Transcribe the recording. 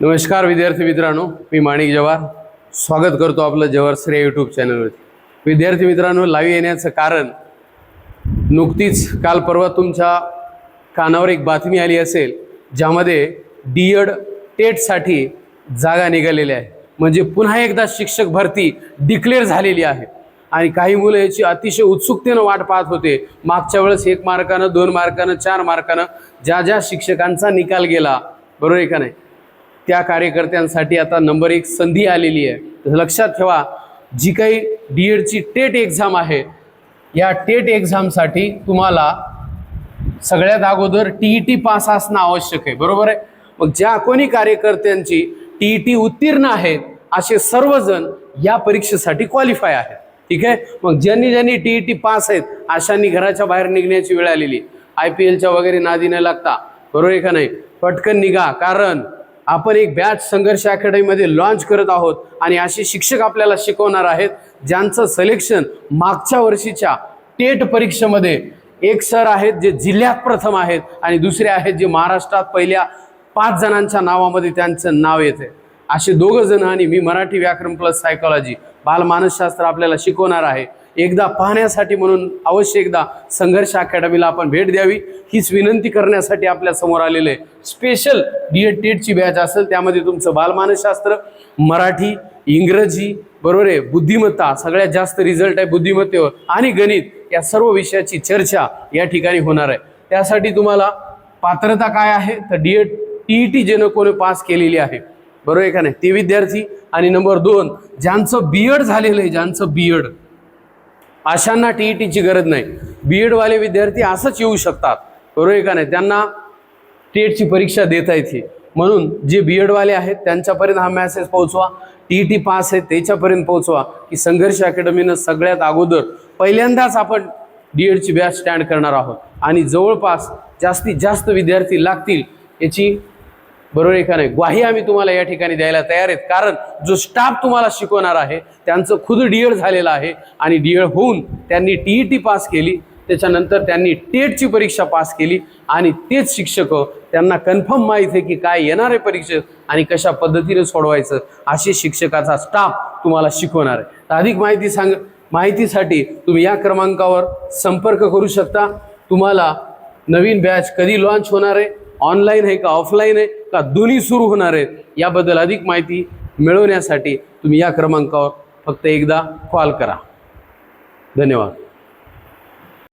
नमस्कार विद्यार्थी मित्रांनो मी माणिक जवार स्वागत करतो आपलं जवार श्रेय यूट्यूब चॅनलवरती विद्यार्थी मित्रांनो लाईव्ह येण्याचं कारण नुकतीच काल परवा तुमच्या कानावर एक बातमी आली असेल ज्यामध्ये डी एड टेटसाठी जागा निघालेल्या आहे. म्हणजे पुन्हा एकदा शिक्षक भरती डिक्लेअर झालेली आहे. आणि काही मुलं याची अतिशय उत्सुकतेनं वाट पाहत होते. मागच्या वेळेस एक मार्कानं दोन मार्कानं चार मार्कानं ज्या ज्या शिक्षकांचा निकाल गेला बरोबर आहे का नाही? त्या कार्यकर्त्यांसाठी आता नंबर एक संधी आलेली आहे. तर लक्षात ठेवा जी काही डी एडची टेट एक्झाम आहे या टेट एक्झामसाठी तुम्हाला सगळ्यात अगोदर टी ई टी पास असणं आवश्यक आहे. बरोबर आहे? मग ज्या कोणी कार्यकर्त्यांची टी ई टी उत्तीर्ण आहेत असे सर्वजण या परीक्षेसाठी क्वालिफाय आहेत. ठीक आहे? मग ज्यांनी ज्यांनी टी ई टी पास आहेत अशांनी घराच्या बाहेर निघण्याची वेळ आलेली. आय पी एलच्या वगैरे नादी न लागता. बरोबर आहे का नाही? पटकन निघा. कारण आपण एक बॅच संघर्ष अकॅडमीमध्ये लॉन्च करत आहोत आणि असे शिक्षक आपल्याला शिकवणार आहेत ज्यांचं सिलेक्शन मागच्या वर्षीच्या टेट परीक्षेमध्ये एक सर आहेत जे जिल्ह्यात प्रथम आहेत आणि दुसरे आहेत जे महाराष्ट्रात पहिल्या पाच जणांच्या नावामध्ये त्यांचं नाव येते. असे दोघं जण आणि मी मराठी व्याकरण प्लस सायकॉलॉजी बालमानसशास्त्र आपल्याला शिकवणार आहे. एकदा पाहण्यासाठी म्हणून अवश्य एकदा संघर्ष अकॅडमीला आपण भेट द्यावी. हीच विनंती करण्यासाठी आपल्यासमोर आलेलं आहे स्पेशल डी एड टेटची बॅच असेल त्यामध्ये तुमचं बालमानसशास्त्र मराठी इंग्रजी बरोबर आहे बुद्धिमत्ता सगळ्यात जास्त रिझल्ट आहे बुद्धिमत्तेवर आणि गणित या सर्व विषयाची चर्चा या ठिकाणी होणार आहे. त्यासाठी तुम्हाला पात्रता काय आहे? तर D Ed T E T जेनं कोणी पास केलेली आहे. बरोबर आहे का नाही? ते विद्यार्थी आणि नंबर दोन ज्यांचं बी एड झालेलं आहे ज्यांचं बी एड अशांना टी ई टीची गरज नाही. बी एडवाले विद्यार्थी असंच येऊ शकतात. बरोबर आहे का नाही? त्यांना टेटची परीक्षा देता येते. म्हणून जे बी एडवाले आहेत त्यांच्यापर्यंत हा मॅसेज पोहोचवा. टी ई टी पास आहे त्याच्यापर्यंत पोहोचवा की संघर्ष अकॅडमीनं सगळ्यात अगोदर पहिल्यांदाच आपण डी एडची बॅच स्टँड करणार आहोत. आणि जवळपास जास्तीत जास्त विद्यार्थी लागतील याची बरोबर आहे का नाही? ग्वाही आम्ही तुम्हाला या ठिकाणी द्यायला तयार आहेत. कारण जो स्टाफ तुम्हाला शिकवणार आहे त्यांचं खुद डी एड झालेलं आहे आणि डी एड होऊन त्यांनी टी ई टी पास केली त्याच्यानंतर त्यांनी टेटची परीक्षा पास केली आणि तेच शिक्षक त्यांना कन्फर्म माहीत आहे की काय येणार आहे परीक्षेत आणि कशा पद्धतीने सोडवायचं असे शिक्षकाचा स्टाफ तुम्हाला शिकवणार आहे. तर अधिक माहिती सांग माहितीसाठी तुम्ही या क्रमांकावर संपर्क करू शकता. तुम्हाला नवीन बॅच कधी लॉन्च होणार आहे? ऑनलाईन आहे का ऑफलाईन आहे? का दोन्ही सुरू होणार आहेत याबद्दल अधिक माहिती मिळवण्यासाठी तुम्ही या क्रमांकावर फक्त एकदा कॉल करा. धन्यवाद.